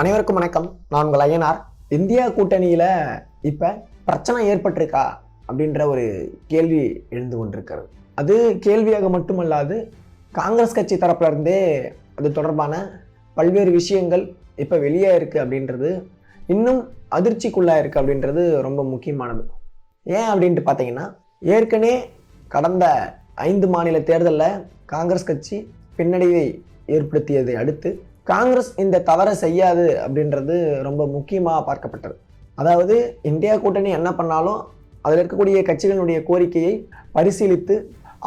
அனைவருக்கும் வணக்கம். நான் உங்கள் ஐயனார். இந்தியா கூட்டணியில் இப்போ பிரச்சனை ஏற்பட்டிருக்கா? அப்படின்ற ஒரு கேள்வி எழுந்து கொண்டிருக்கிறது. அது கேள்வியாக மட்டுமல்லாது காங்கிரஸ் கட்சி தரப்புலருந்தே அது தொடர்பான பல்வேறு விஷயங்கள் இப்போ வெளியே இருக்குது அப்படின்றது இன்னும் அதிர்ச்சிக்குள்ளாக இருக்குது அப்படின்றது ரொம்ப முக்கியமானது. ஏன் அப்படின்ட்டு பார்த்தீங்கன்னா ஏற்கனவே கடந்த ஐந்து மாநில தேர்தலில் காங்கிரஸ் கட்சி பின்னடைவை ஏற்படுத்தியதை அடுத்து காங்கிரஸ் இந்த தவறை செய்யாது அப்படின்றது ரொம்ப முக்கியமாக பார்க்கப்பட்டது. அதாவது இந்தியா கூட்டணி என்ன பண்ணாலும் அதில் இருக்கக்கூடிய கட்சிகளுடைய கோரிக்கையை பரிசீலித்து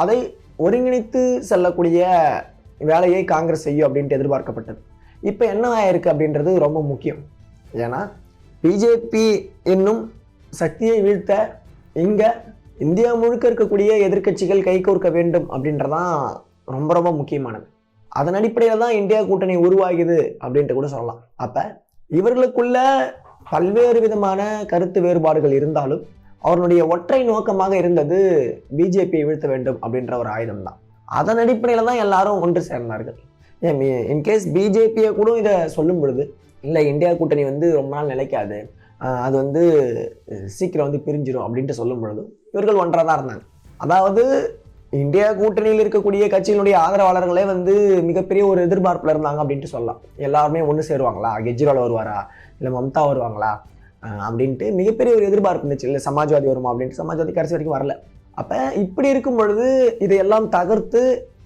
அதை ஒருங்கிணைத்து செல்லக்கூடிய வேலையை காங்கிரஸ் செய்யும் அப்படின்ட்டு எதிர்பார்க்கப்பட்டது. இப்போ என்ன ஆயிருக்கு அப்படின்றது ரொம்ப முக்கியம். ஏன்னா பிஜேபி என்னும் சக்தியை வீழ்த்த இங்கே இந்தியா முழுக்க இருக்கக்கூடிய எதிர்க்கட்சிகள் கைகோர்க்க வேண்டும் அப்படின்றதான் ரொம்ப ரொம்ப முக்கியமானது. அதன் அடிப்படையில் தான் இந்தியா கூட்டணி உருவாகுது அப்படின்ட்டு கூட சொல்லலாம். அப்போ இவர்களுக்குள்ள பல்வேறு விதமான கருத்து வேறுபாடுகள் இருந்தாலும் அவர்களுடைய ஒற்றை நோக்கமாக இருந்தது பிஜேபியை வீழ்த்த வேண்டும் அப்படின்ற ஒரு ஆயுதம் தான் அதன் அடிப்படையில் தான் எல்லாரும் ஒன்று சேர்ந்தார்கள். ஏன் இன்கேஸ் பிஜேபியை கூட இதை சொல்லும் பொழுது இல்லை இந்தியா கூட்டணி வந்து ரொம்ப நாள் நிலைக்காது. அது வந்து சீக்கிரம் வந்து பிரிஞ்சிடும் அப்படின்ட்டு சொல்லும் பொழுது இவர்கள் ஒன்றாக தான் இருந்தாங்க. அதாவது இந்தியா கூட்டணியில் இருக்கக்கூடிய கட்சியினுடைய ஆதரவாளர்களே வந்து மிகப்பெரிய ஒரு எதிர்பார்ப்பில் இருந்தாங்க அப்படின்ட்டு சொல்லலாம். எல்லாருமே ஒன்று சேருவாங்களா? கெஜ்ரிவால் வருவாரா? இல்லை மம்தா வருவாங்களா? அப்படின்ட்டு மிகப்பெரிய ஒரு எதிர்பார்ப்பு இருந்துச்சு. இல்லை சமாஜ்வாதி வருமா அப்படின்ட்டு சமாஜ்வாதி கடைசி வரைக்கும் வரல. அப்போ இப்படி இருக்கும் பொழுது இதையெல்லாம் தகர்த்து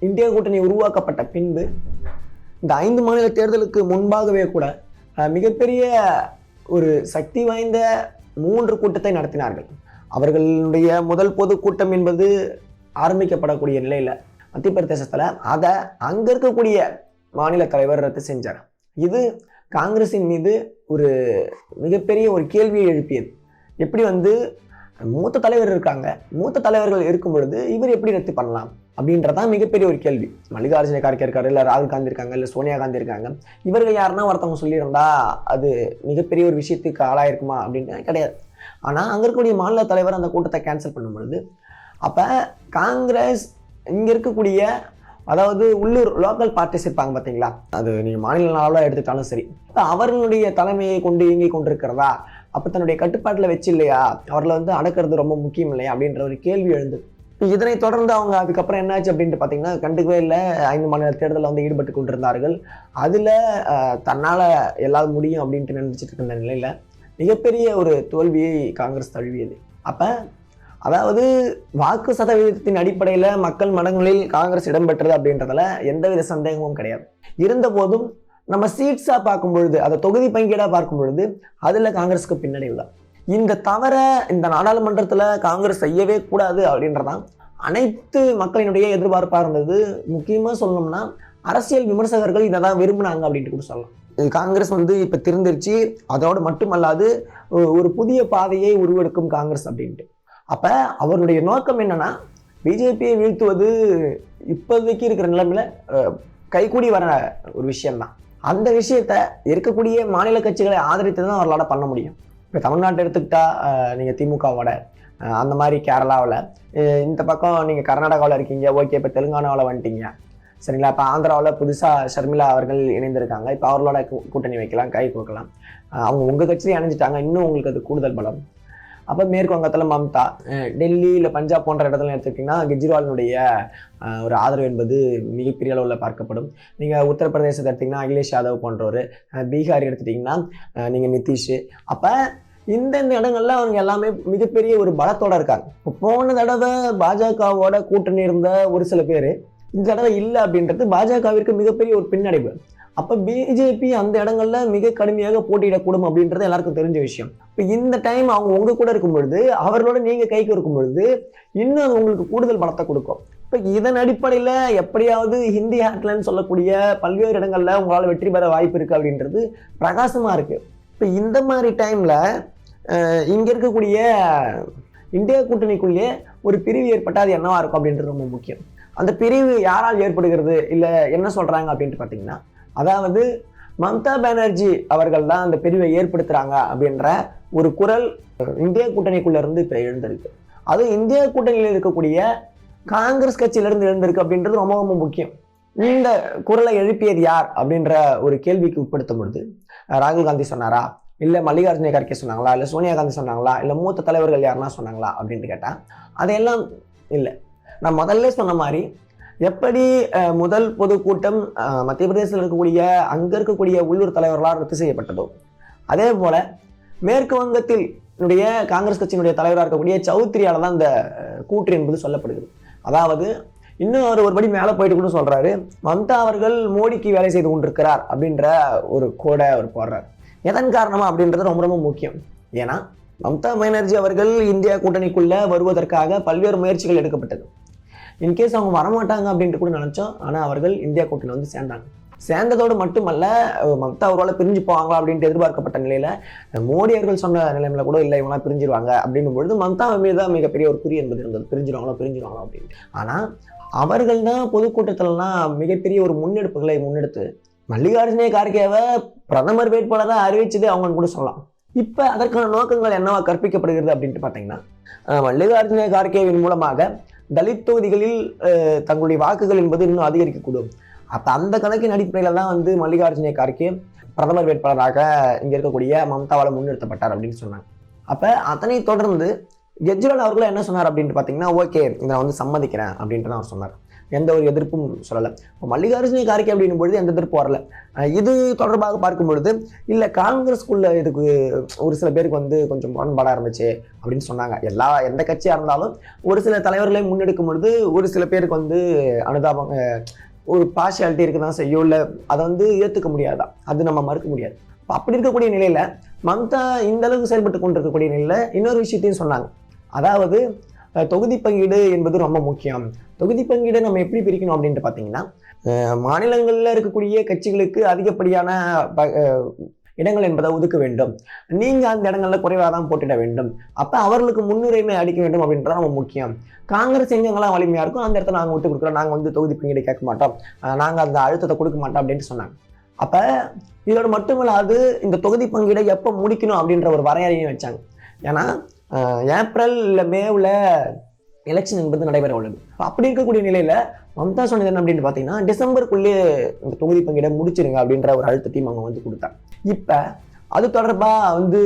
இந்தியா கூட்டணி உருவாக்கப்பட்ட பின்பு இந்த ஐந்து மாநில தேர்தலுக்கு முன்பாகவே கூட மிகப்பெரிய ஒரு சக்தி வாய்ந்த மூன்று கூட்டத்தை நடத்தினார்கள். அவர்களுடைய முதல் பொதுக்கூட்டம் என்பது ஆரம்பிக்கப்படக்கூடிய நிலையில் மத்திய பிரதேசத்தில் அதை அங்கே இருக்கக்கூடிய மாநில தலைவர் ரத்து செஞ்சார். இது காங்கிரஸின் மீது ஒரு மிகப்பெரிய ஒரு கேள்வியை எழுப்பியது. எப்படி வந்து மூத்த தலைவர் இருக்காங்க மூத்த தலைவர்கள் இருக்கும் பொழுது இவர் எப்படி ரத்து பண்ணலாம் அப்படின்றதான் மிகப்பெரிய ஒரு கேள்வி. மல்லிகார்ஜுன கார்கே இருக்காரு இல்லை ராகுல் காந்தி இருக்காங்க இல்லை சோனியா காந்தி இருக்காங்க. இவர்கள் யாருன்னா ஒருத்தவங்க சொல்லியிருந்தா அது மிகப்பெரிய ஒரு விஷயத்துக்கு ஆளாயிருக்குமா அப்படின்னு கிடையாது. ஆனால் அங்கே இருக்கக்கூடிய மாநில தலைவர் அந்த கூட்டத்தை கேன்சல் பண்ணும் பொழுது அப்போ காங்கிரஸ் இங்கே இருக்கக்கூடிய அதாவது உள்ளூர் லோக்கல் பார்ட்டிஸ் இருப்பாங்க பார்த்தீங்களா அது நீங்கள் மாநில நாளாக எடுத்துக்கிட்டாலும் சரி. இப்போ அவர்களுடைய தலைமையை கொண்டு இயங்கி கொண்டிருக்கிறதா? அப்போ தன்னுடைய கட்டுப்பாட்டில் வச்சு இல்லையா? அவர்களை வந்து அடக்கிறது ரொம்ப முக்கியம் இல்லையா? அப்படின்ற ஒரு கேள்வி எழுந்து இப்போ இதனை தொடர்ந்து அவங்க அதுக்கப்புறம் என்னாச்சு அப்படின்ட்டு பார்த்தீங்கன்னா கண்டுக்கவே இல்லை. ஐந்து மாநில தேர்தலில் வந்து ஈடுபட்டு கொண்டிருந்தார்கள். அதில் தன்னால் எல்லாம் முடியும் அப்படின்ட்டு நினச்சிட்டு இருந்த நிலையில் மிகப்பெரிய ஒரு தோல்வியை காங்கிரஸ் தழுவியது. அப்போ அதாவது வாக்கு சதவீதத்தின் அடிப்படையில் மக்கள் மனங்களில் காங்கிரஸ் இடம்பெற்றது அப்படின்றதுல எந்தவித சந்தேகமும் கிடையாது. இருந்தபோதும் நம்ம சீட்ஸாக பார்க்கும் பொழுது அதை தொகுதி பங்கீடாக பார்க்கும் பொழுது அதில் காங்கிரஸுக்கு பின்னடைவு தான். இந்த தவிர இந்த நாடாளுமன்றத்தில் காங்கிரஸ் செய்யவே கூடாது அப்படின்றதான் அனைத்து மக்களினுடைய எதிர்பார்ப்பாக இருந்தது. முக்கியமாக சொல்லணும்னா அரசியல் விமர்சகர்கள் இதை தான் விரும்பினாங்க அப்படின்ட்டு கூட சொல்லலாம். இது காங்கிரஸ் வந்து இப்போ திருந்திருச்சு அதோடு மட்டுமல்லாது ஒரு புதிய பாதையை உருவெடுக்கும் காங்கிரஸ் அப்படின்ட்டு. அப்போ அவருடைய நோக்கம் என்னன்னா பிஜேபியை வீழ்த்துவது இப்போதைக்கு இருக்கிற நிலைமையில் கைகூடி வர ஒரு விஷயம்தான். அந்த விஷயத்த இருக்கக்கூடிய மாநில கட்சிகளை ஆதரித்து தான் அவர்களால் பண்ண முடியும். இப்போ தமிழ்நாட்டை எடுத்துக்கிட்டா நீங்கள் திமுகவோட அந்த மாதிரி கேரளாவில் இந்த பக்கம் நீங்கள் கர்நாடகாவில் இருக்கீங்க ஓகே இப்போ தெலுங்கானாவில் வந்துட்டீங்க. சரிங்களா? இப்போ ஆந்திராவில் புதுசாக ஷர்மிளா அவர்கள் இணைந்திருக்காங்க. இப்போ அவர்களோட கூட்டணி வைக்கலாம் கை கொடுக்கலாம். அவங்க உங்கள் கட்சியிலே இணைஞ்சிட்டாங்க. இன்னும் உங்களுக்கு அது கூடுதல் பலம். அப்போ மேற்கு வங்கத்தில் மம்தா. டெல்லி இல்லை பஞ்சாப் போன்ற இடத்துல எடுத்துக்கிட்டிங்கன்னா கெஜ்ரிவாலினுடைய ஒரு ஆதரவு என்பது மிகப்பெரிய அளவில் பார்க்கப்படும். நீங்கள் உத்தரப்பிரதேசத்தை எடுத்திங்கன்னா அகிலேஷ் யாதவ் போன்றவர். பீகார் எடுத்துட்டிங்கன்னா நீங்கள் நிதிஷ். அப்போ இந்தந்த இடங்கள்ல அவங்க எல்லாமே மிகப்பெரிய ஒரு பலத்தோட இருக்காங்க. இப்போ போன தடவை பாஜகவோட கூட்டணி இருந்த ஒரு சில பேர் இந்த தடவை இல்லை அப்படின்றது பாஜகவிற்கு மிகப்பெரிய ஒரு பின்னடைவு. அப்போ பிஜேபி அந்த இடங்கள்ல மிக கடுமையாக போட்டியிடக்கூடும் அப்படின்றது எல்லாருக்கும் தெரிஞ்ச விஷயம். இப்போ இந்த டைம் அவங்க உங்க கூட இருக்கும் பொழுது அவர்களோட நீங்கள் கைக்கு இருக்கும் பொழுது இன்னும் அது உங்களுக்கு கூடுதல் பலத்தை கொடுக்கும். இப்போ இதன் அடிப்படையில் எப்படியாவது ஹிந்தி ஹேட்லன்னு சொல்லக்கூடிய பல்வேறு இடங்களில் உங்களால் வெற்றி பெற வாய்ப்பு இருக்குது அப்படின்றது பிரகாசமாக இருக்குது இப்போ இந்த மாதிரி டைமில் இங்கே இருக்கக்கூடிய இந்தியா கூட்டணிக்குள்ளேயே ஒரு பிரிவு ஏற்பட்டால் அது என்னவா இருக்கும் அப்படின்றது ரொம்ப முக்கியம். அந்த பிரிவு யாரால் ஏற்படுகிறது? இல்லை என்ன சொல்கிறாங்க அப்படின்ட்டு பார்த்தீங்கன்னா அதாவது மம்தா பானர்ஜி அவர்கள் தான் அந்த பிரிவை ஏற்படுத்துகிறாங்க அப்படின்ற ஒரு குரல் இந்திய கூட்டணிக்குள்ளேருந்து இப்போ எழுந்திருக்கு. அது இந்திய கூட்டணியில் இருக்கக்கூடிய காங்கிரஸ் கட்சியிலேருந்து எழுந்திருக்கு அப்படின்றது ரொம்ப ரொம்ப முக்கியம். இந்த குரலை எழுப்பியது யார் அப்படின்ற ஒரு கேள்விக்கு உட்படுத்தும் பொழுது ராகுல் காந்தி சொன்னாரா? இல்லை மல்லிகார்ஜுன கார்கே சொன்னாங்களா? இல்லை சோனியா காந்தி சொன்னாங்களா? இல்லை மூத்த தலைவர்கள் யாருன்னா சொன்னாங்களா? அப்படின்ட்டு கேட்டால் அதையெல்லாம் இல்லை. நான் முதல்ல சொன்ன மாதிரி எப்படி முதல் பொதுக்கூட்டம் மத்திய பிரதேசத்தில் இருக்கக்கூடிய அங்கே இருக்கக்கூடிய உள்ளூர் தலைவர்களால் ரத்து செய்யப்பட்டதோ? அதே போல் மேற்கு வங்கத்தில் காங்கிரஸ் கட்சியினுடைய தலைவராக இருக்கக்கூடிய சௌத்ரியால் தான் இந்த கூற்று என்பது சொல்லப்படுகிறது. அதாவது இன்னும் அவர் ஒரு படி மேலே போயிட்டு கூட சொல்கிறாரு மம்தா அவர்கள் மோடிக்கு வேலை செய்து கொண்டிருக்கிறார் அப்படின்ற ஒரு கோடை அவர் போடுறார். எதன் காரணமா? அப்படின்றது ரொம்ப ரொம்ப முக்கியம். ஏன்னா மம்தா பானர்ஜி அவர்கள் இந்தியா கூட்டணிக்குள்ளே வருவதற்காக பல்வேறு முயற்சிகள் எடுக்கப்பட்டது. இன்கேஸ் அவங்க வரமாட்டாங்க அப்படின்ட்டு கூட நினச்சோம் ஆனால் அவர்கள் இந்தியா கூட்டணி வந்து சேர்ந்தாங்க. சேர்ந்ததோடு மட்டுமல்ல மம்தா ஒருவேளை பிரிஞ்சு போவாங்களா அப்படின்ட்டு எதிர்பார்க்கப்பட்ட நிலையில மோடி அவர்கள் சொன்ன நிலைமையில கூட இல்லை இவங்களாம் பிரிஞ்சிருவாங்க. அப்படின்னும் பொழுது மம்தா மீது தான் மிகப்பெரிய ஒரு குறி என்பது இருந்தது. பிரிஞ்சிருவாங்களோ பிரிஞ்சிருவாங்களோ அப்படின்னு. ஆனா அவர்கள் தான் பொதுக்கூட்டத்திலலாம் மிகப்பெரிய ஒரு முன்னெடுப்புகளை முன்னெடுத்து மல்லிகார்ஜுனே கார்கேவை பிரதமர் வேட்பாளராக அறிவிச்சது அவங்கன்னு கூட சொல்லலாம். இப்போ அதற்கான நோக்கங்கள் என்னவா கற்பிக்கப்படுகிறது அப்படின்ட்டு பார்த்தீங்கன்னா மல்லிகார்ஜுனே மல்லிகார்ஜுன கார்கேவின் மூலமாக தலித் தொகுதிகளில் தங்களுடைய வாக்குகள் என்பது இன்னும் அதிகரிக்கக்கூடும். அப்போ அந்த கணக்கின் அடிப்படையில் தான் வந்து மல்லிகார்ஜுன கார்கே பிரதமர் வேட்பாளராக இங்கே இருக்கக்கூடிய மம்தாவால் முன்னிறுத்தப்பட்டார் அப்படின்னு சொன்னாங்க. அப்போ அதனை தொடர்ந்து கெஜ்ரிவால் அவர்களும் என்ன சொன்னார் அப்படின்ட்டு பார்த்தீங்கன்னா ஓகே இதை நான் வந்து சம்மதிக்கிறேன் அப்படின்ட்டு தான் அவர் சொன்னார். எந்த ஒரு எதிர்ப்பும் சொல்லலை. இப்போ மல்லிகார்ஜுன கார்கே அப்படின்னும் பொழுது எந்த எதிர்ப்பு வரல. இது தொடர்பாக பார்க்கும் பொழுது இல்லை காங்கிரஸ்குள்ள இதுக்கு ஒரு சில பேருக்கு வந்து கொஞ்சம் முரண்பாடாக இருந்துச்சு அப்படின்னு சொன்னாங்க. எல்லா எந்த கட்சியாக இருந்தாலும் ஒரு சில தலைவர்களை முன்னெடுக்கும் பொழுது ஒரு சில பேருக்கு வந்து அனுதாபம் ஒரு பார்ஷியாலிட்டி இருக்க தான் செய்யும். இல்லை அதை வந்து ஏற்றுக்க முடியாதா? அது நம்ம மறுக்க முடியாது. அப்படி இருக்கக்கூடிய நிலையில் மம்தா இந்த அளவுக்கு செயல்பட்டு கொண்டிருக்கக்கூடிய நிலையில் இன்னொரு விஷயத்தையும் சொன்னாங்க. அதாவது தொகுதி பங்கீடு என்பது ரொம்ப முக்கியம். தொகுதி பங்கீடு நம்ம எப்படி பிரிக்கணும் அப்படின்ட்டு பார்த்தீங்கன்னா மாநிலங்களில் இருக்கக்கூடிய கட்சிகளுக்கு அதிகப்படியான ப- இடங்கள் என்பதை ஒதுக்க வேண்டும். நீங்கள் அந்த இடங்களில் குறைவாக தான் போட்டிட வேண்டும். அப்போ அவர்களுக்கு முன்னுரிமை அளிக்க வேண்டும் அப்படின்றது ரொம்ப முக்கியம். காங்கிரஸ் எங்கெங்கெல்லாம் வலிமையாக இருக்கும் அந்த இடத்த நாங்கள் விட்டு கொடுக்குறோம். நாங்கள் வந்து தொகுதி பங்கீடு கேட்க மாட்டோம். நாங்கள் அந்த அழுத்தத்தை கொடுக்க மாட்டோம் அப்படின்ட்டு சொன்னாங்க. அப்போ இதோட மட்டுமில்லாது இந்த தொகுதி பங்கீடை எப்போ முடிக்கணும் அப்படின்ற ஒரு வரையறையும் வச்சாங்க. ஏன்னா ஏப்ரல் இல்லை மேவில் எலெக்ஷன் என்பது நடைபெற உள்ளது. அப்படி இருக்கக்கூடிய நிலையில் மம்தா சொன்னது என்ன அப்படின்னு பார்த்தீங்கன்னா டிசம்பருக்குள்ளே இந்த தொகுதி பங்கிட முடிச்சிருங்க அப்படின்ற ஒரு அழுத்தத்தையும் அவங்க வந்து கொடுத்தாங்க இப்போ அது தொடர்பாக வந்து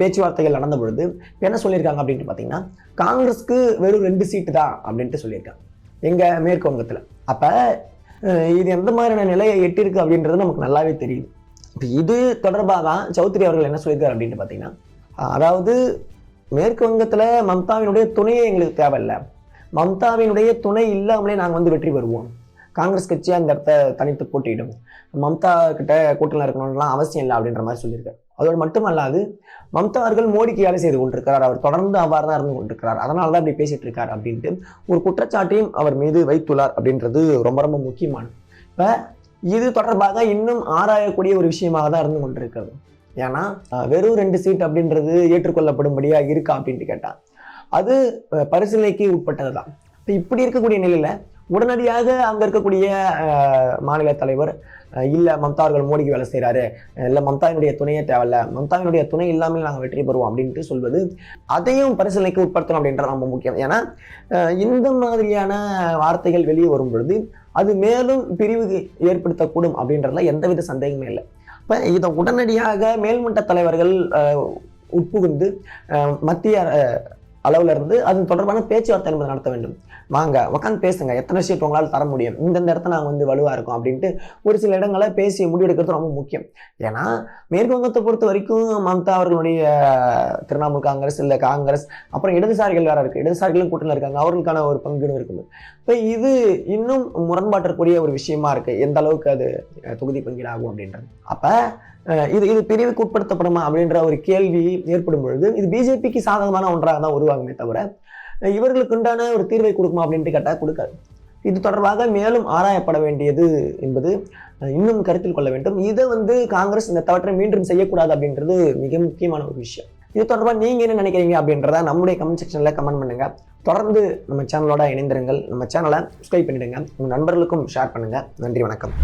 பேச்சுவார்த்தைகள் நடந்த பொழுது என்ன சொல்லியிருக்காங்க அப்படின்ட்டு பார்த்தீங்கன்னா காங்கிரஸ்க்கு வெறும் ரெண்டு சீட்டு தான் அப்படின்ட்டு சொல்லியிருக்காங்க. எங்கள் மேற்கு வங்கத்தில் அப்போ இது எந்த மாதிரியான நிலையை எட்டிருக்கு அப்படின்றது நமக்கு நல்லாவே தெரியுது. இப்போ இது தொடர்பாக தான் சௌத்ரி அவர்கள் என்ன சொல்லியிருக்காரு அப்படின்ட்டு பார்த்தீங்கன்னா அதாவது மேற்கு வங்கத்தில் மம்தாவினுடைய துணையே எங்களுக்கு தேவையில்லை. மம்தாவினுடைய துணை இல்லாமலே நாங்கள் வந்து வெற்றி பெறுவோம். காங்கிரஸ் கட்சி அந்த இடத்த தனித்து போட்டியிடும். மம்தா கிட்ட கூட்டணியில் இருக்கணும்லாம் அவசியம் இல்லை அப்படின்ற மாதிரி சொல்லியிருக்காரு. அதோடு மட்டுமல்லாது மம்தா அவர்கள் மோடிக்கு வேலை செய்து கொண்டிருக்கிறார். அவர் தொடர்ந்து அவ்வாறு தான் இருந்து கொண்டிருக்கிறார். அதனால தான் இப்படி பேசிட்டு இருக்கார் அப்படின்ட்டு ஒரு குற்றச்சாட்டையும் அவர் மீது வைத்துள்ளார் அப்படின்றது ரொம்ப ரொம்ப முக்கியமானது இப்போ இது தொடர்பாக இன்னும் ஆராயக்கூடிய ஒரு விஷயமாக தான் இருந்து கொண்டிருக்கிறது. ஏன்னா வெறும் ரெண்டு சீட் அப்படின்றது ஏற்றுக்கொள்ளப்படும்படியாக இருக்கா அப்படின்ட்டு கேட்டான் அது பரிசீலனைக்கு உட்பட்டது தான் இப்போ இப்படி இருக்கக்கூடிய நிலையில் உடனடியாக அங்கே இருக்கக்கூடிய மாநில தலைவர் இல்லை மம்தா அவர்கள் மோடிக்கு வேலை செய்கிறாரு இல்லை மம்தாவினுடைய துணையே தேவையில்ல மம்தாவினுடைய துணை இல்லாமல் நாங்கள் வெற்றி பெறுவோம் அப்படின்ட்டு சொல்வது அதையும் பரிசீலனைக்கு உட்படுத்தணும் அப்படின்றது ரொம்ப முக்கியம். ஏன்னா இந்த மாதிரியான வார்த்தைகள் வெளியே வரும் பொழுது அது மேலும் பிரிவு ஏற்படுத்தக்கூடும் அப்படின்றதுல எந்தவித சந்தேகமே இல்லை. இப்போ இதை உடனடியாக மேல்மட்ட தலைவர்கள் உட்புகுந்து மத்திய அளவில் இருந்து அது தொடர்பான பேச்சுவார்த்தை என்பதை நடத்த வேண்டும். வாங்க உட்காந்து பேசுங்க. எத்தனை சீட் உங்களால் தர முடியும்? இந்தந்த இடத்த நாங்கள் வந்து வலுவாக இருக்கோம் அப்படின்ட்டு ஒரு சில இடங்களை பேசி முடிவெடுக்கிறது ரொம்ப முக்கியம். ஏன்னா மேற்கு வங்கத்தை பொறுத்த வரைக்கும் மம்தா அவர்களுடைய திரிணாமுல் காங்கிரஸ் இல்லை காங்கிரஸ் அப்புறம் இடதுசாரிகள் வேற இருக்கு. இடதுசாரிகளும் கூட்டணியில் இருக்காங்க. அவர்களுக்கான ஒரு பங்குன்னு இருக்குது. இப்போ இது இன்னும் முரண்பாட்டிற்குரிய ஒரு விஷயமா இருக்கு. எந்த அளவுக்கு அது தொகுதி பங்கீடாகும் அப்படின்றது. அப்போ இது இது பிரிவுக்கு உட்படுத்தப்படுமா அப்படின்ற ஒரு கேள்வி ஏற்படும் பொழுது இது பிஜேபிக்கு சாதகமான ஒன்றாக தான் உருவாகுமே தவிர இவர்களுக்கு உண்டான ஒரு தீர்வை கொடுக்குமா அப்படின்ட்டு கேட்டால் கொடுக்காது. இது தொடர்பாக மேலும் ஆராயப்பட வேண்டியது என்பது இன்னும் கருத்தில் கொள்ள வேண்டும். இதை வந்து காங்கிரஸ் இந்த தவற்றை மீண்டும் செய்யக்கூடாது அப்படின்றது மிக முக்கியமான ஒரு விஷயம். இது தொடர்பாக நீங்கள் என்ன நினைக்கிறீங்க அப்படின்றத நம்முடைய கமெண்ட் செக்ஷனில் கமெண்ட் பண்ணுங்க. தொடர்ந்து நம்ம சேனலோட இணைந்திருங்கள். நம்ம சேனலை சப்ஸ்கிரைப் பண்ணிடுங்க. உங்கள் நண்பர்களுக்கும் ஷேர் பண்ணுங்கள் நன்றி வணக்கம்.